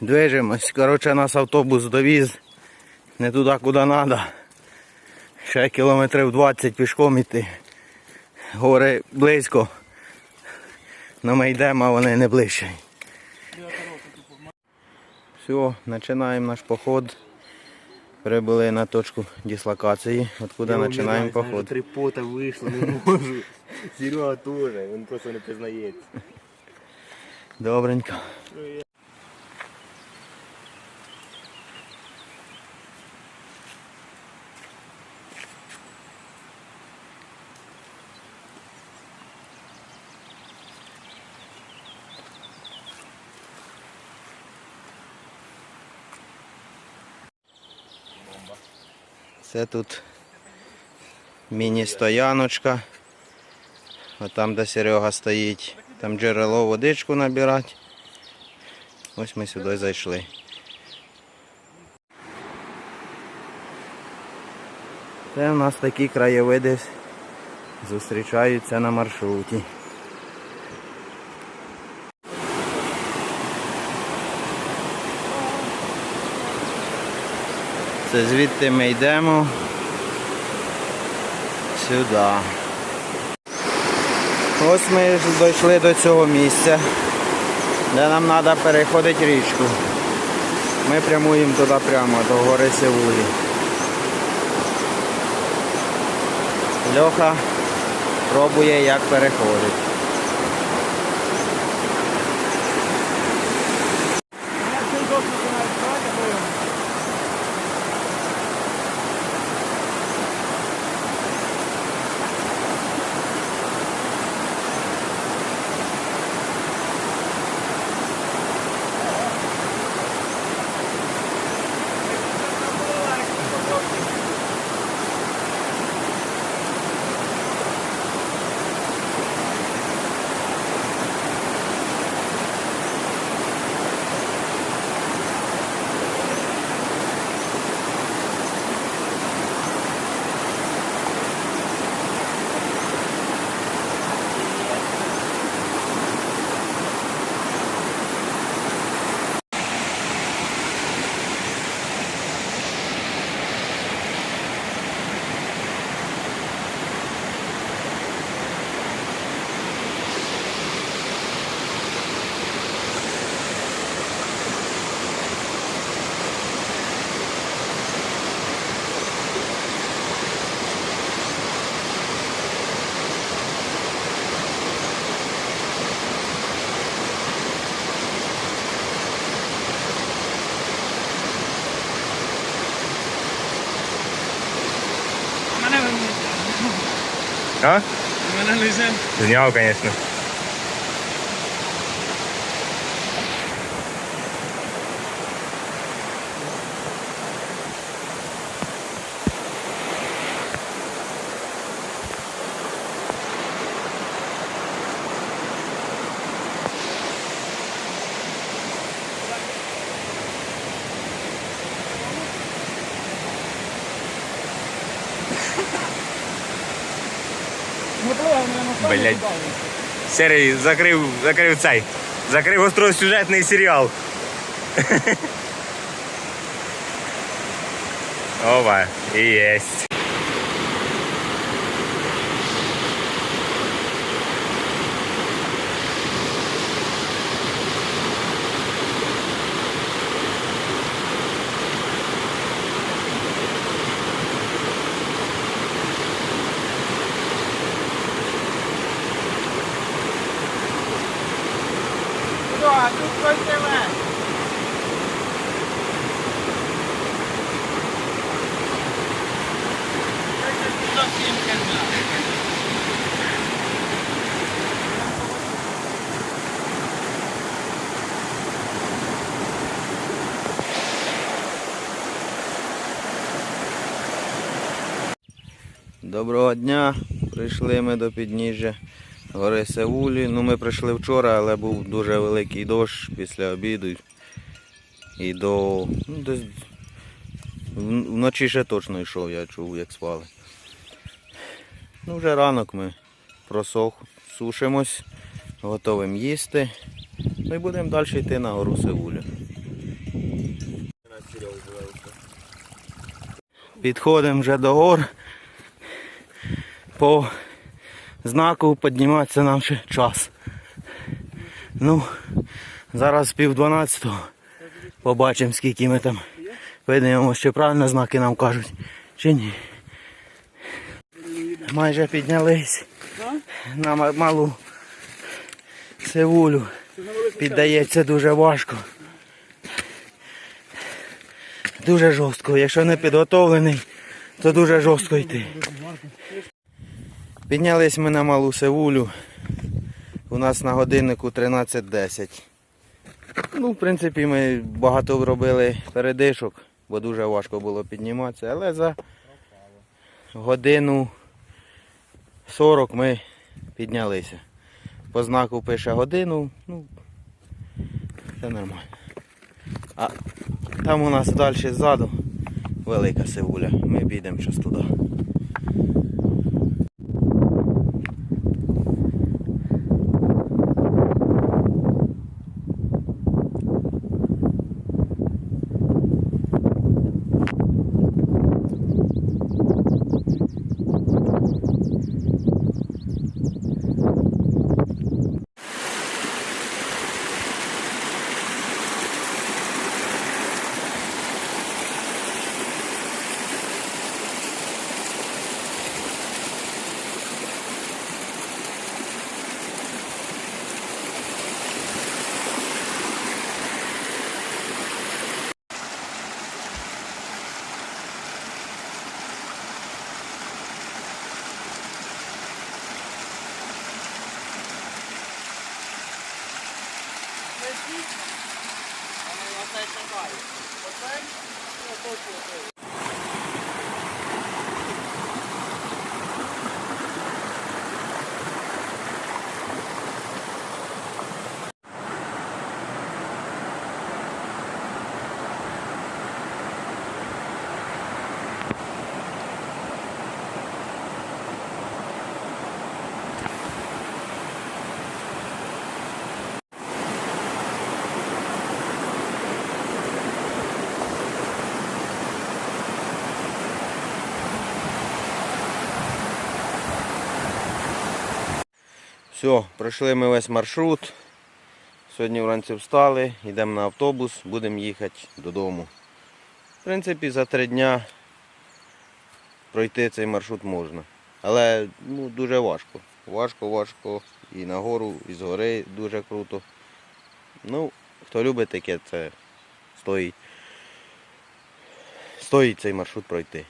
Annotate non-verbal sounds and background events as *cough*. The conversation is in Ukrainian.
Движемось. Коротше, нас автобус довіз не туди, куди треба. Ще кілометрів 20 пішком іти. Гори близько. Но ми йдемо, а вони не ближче. Все, починаємо наш поход. Прибули на точку дислокації, откуда починаємо поход. Три пота вийшло, не можу. Серега теж, він просто не признається. Добренько. Це тут міні-стояночка. А там, де Серега стоїть, там джерело водичку набирати. Ось ми сюди зайшли. Це у нас такі краєвиди зустрічаються на маршруті. Це звідти ми йдемо сюди. Ось ми дійшли до цього місця, де нам треба переходити річку. Ми прямуємо туди прямо, до гори Севулі. Льоха пробує як переходить. А? Мене лише Зняв, звісно. Блять. Серий закрив, закрив цей. Закрив остросюжетний серіал. *laughs* Ова, і єсть. Доброго дня. Прийшли ми до підніжжя гори Сеулі. Ну, ми прийшли вчора, але був дуже великий дощ після обіду. І до. Ну, десь вночі ще точно йшов, я чув, як спали. Ну, вже ранок ми просох, сушимось, готовим їсти. Ну і будемо далі йти на гору Сеулю. Підходимо вже до гор. По знаку підніматися нам ще час. Ну, зараз пів дванадцятого. Побачимо, скільки ми там видаємо, що правильно знаки нам кажуть, чи ні. Майже піднялись на малу сивулю. Піддається дуже важко. Дуже жорстко. Якщо не підготовлений, то дуже жорстко йти. Піднялись ми на малу севулю. У нас на годиннику 13.10. Ну, в принципі, ми багато робили передишок, бо дуже важко було підніматися, але за годину 40 ми піднялися. По знаку пише годину, ну, все нормально. А там у нас далі ззаду велика сивуля. Ми підемо щось туди. Вони оце чекають. Оце і оточувати. Все, пройшли ми весь маршрут. Сьогодні вранці встали, йдемо на автобус, будемо їхати додому. В принципі, за три дня пройти цей маршрут можна. Але ну, дуже важко. Важко, важко. І на гору, і з гори дуже круто. Ну, хто любить таке, це стоїть. Стоїть цей маршрут пройти.